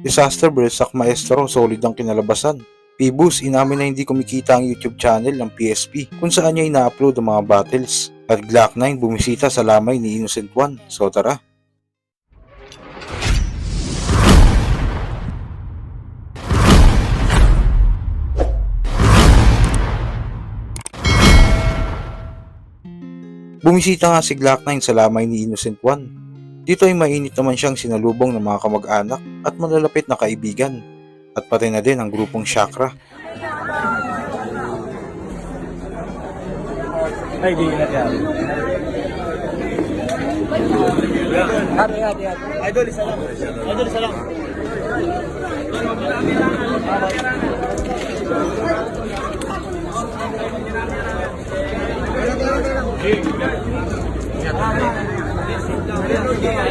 Disaster Bersak Maestro, solid ang kinalabasan. Pibus, inamin na hindi kumikita ang YouTube channel ng PSP kung saan niya ina-upload ang mga battles. At Glock 9 bumisita sa lamay ni Innocent One. So tara. Bumisita nga si Glock 9 sa lamay ni Innocent One. Dito ay mainit naman siyang sinalubong ng mga kamag-anak at malalapit na kaibigan at pati na din ang grupong Chakra. Ay, di na yan. Hati, hati, hati. Idol. Yeah.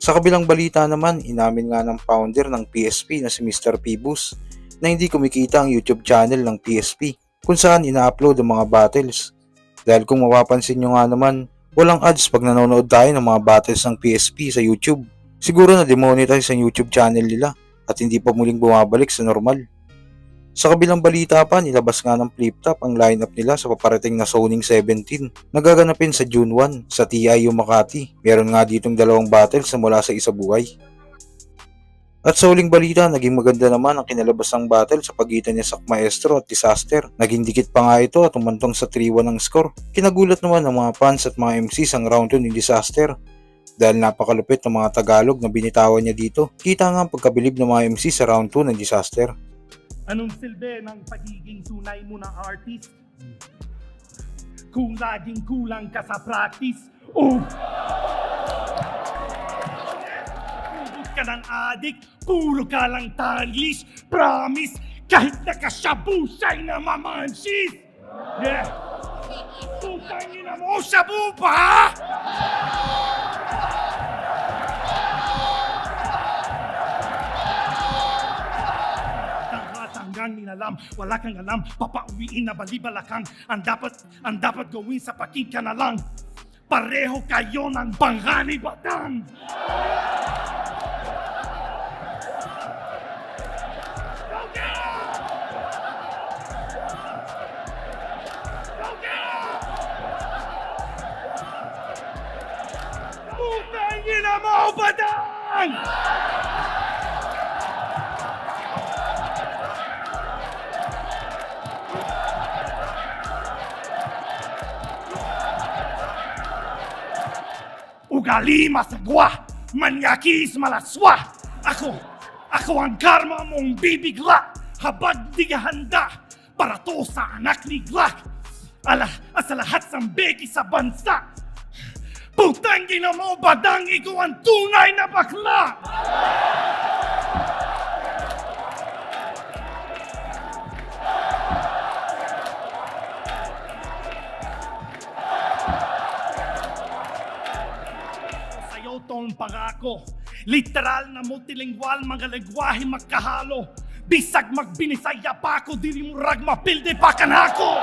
Sa kabilang balita naman, inamin nga ng founder ng PSP na si Mr. Pibus na hindi kumikita ang YouTube channel ng PSP kung saan ina-upload ang mga battles. Dahil kung mapapansin nyo nga naman, walang ads pag nanonood tayo ng mga battles ng PSP sa YouTube. Siguro na demonetize ang YouTube channel nila at hindi pa muling bumabalik sa normal. Sa kabilang balita pa, nilabas nga ng flip-top ang lineup nila sa paparating na Sonic 17 na gaganapin sa June 1 sa TIU Makati. Meron nga ditong dalawang battles na mula sa isa buhay. At sa huling balita, naging maganda naman ang kinalabasang battle sa pagitan ni Sak Maestro at Disaster. Naging dikit pa nga ito at umantong sa 3-1 ang score. Kinagulat naman ng mga fans at mga MCs ang round 2 ni Disaster. Dahil napakalupit ng mga Tagalog na binitawan niya dito, kita nga ang pagkabilib ng mga MC sa round 2 ng Disaster. Anong silbi ng pagiging tunay mo na artist? Kung laging kulang ka sa practice, oh! Puro ka ng adik, puro ka lang tanglis, promise, kahit nakashabu siya'y namamansis! Yeah! Putangin na mo, shabu pa! Tanghatanggang ninalam, wala kang alam, papauwiin na balibalakang, ang dapat, ang dapat gawin sa paking ka na lang. Pareho kayo ng bangani batang! Go get 'em! Go get 'em! Putangin na mo, batang! Ugali masagwa, manyakis malaswa. Ako, ako ang karma mong bibigla, habag di handa para to sa anak ni Glock. Ala, sa lahat ng beki sa bansa. Putang ina mo, badang ikaw ang tunay na bakla! Pangako. Literal na multilingual, mga lengguwahe magkahalo. Bisag magbinisaya pa ako, dili mo rag mapilde pa kanako.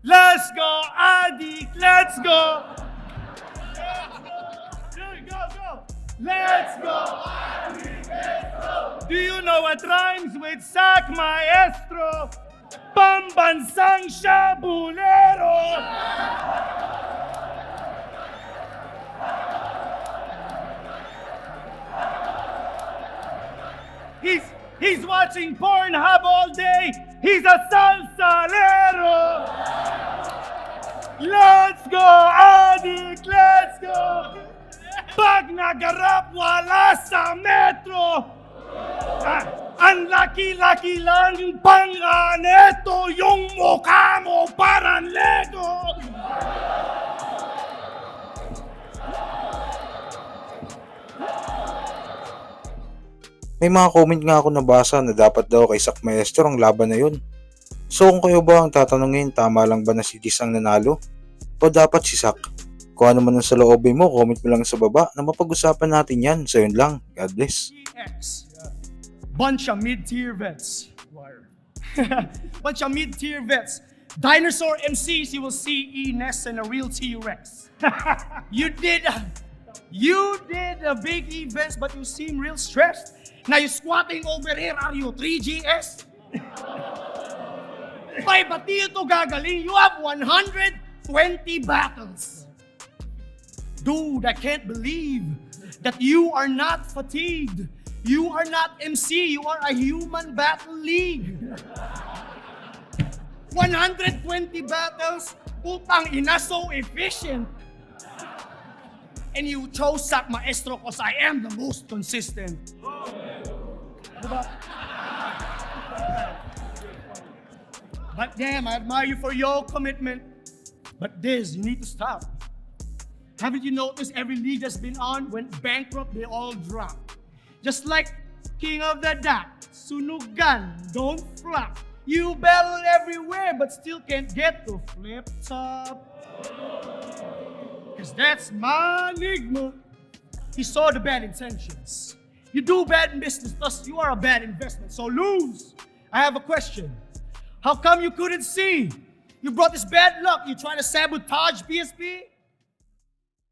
Let's go, addict, let's go! Go, go, go! Let's go! Do you know what rhymes with sac maestro? Pambansang Shabulero! He's, he's watching Pornhub all day! He's a salsalero! Let's go, addict! Let's go! Pag nagarap, wala sa ang laki-laki lang yung panganeto, yung mukha mo parang Lego! May mga comment nga ako nabasa na dapat daw kay Sak Maestro ang laban na yun. So kung kayo ba ang tatanungin, tama lang ba na si Diz ang nanalo? O dapat si Sak? Kung ano man ang sa loobin mo, comment mo lang sa baba na mapag-usapan natin yan. So yun lang. God bless. X. Bunch of mid-tier vets. Bunch of mid-tier vets. Dinosaur MCs, you will see E Ness and a real T-Rex. you did, you did a big events, but you seem real stressed. Now you're squatting over here, are you 3GS? May pati ito gagaling, you have 120 battles. Dude, I can't believe that you are not fatigued. You are not MC, you are a human battle league. 120 battles, putang ina, so efficient. And you chose Sak Maestro because I am the most consistent. But damn, I admire you for your commitment. But this, you need to stop. Haven't you noticed every league that's been on went bankrupt, they all dropped. Just like King of the Dot, Sunugan, don't flop. You battle everywhere but still can't get to flip top. Cause that's my enigma. He saw the bad intentions. You do bad in business, thus you are a bad investment. So lose. I have a question. How come you couldn't see? You brought this bad luck. You trying to sabotage PSP?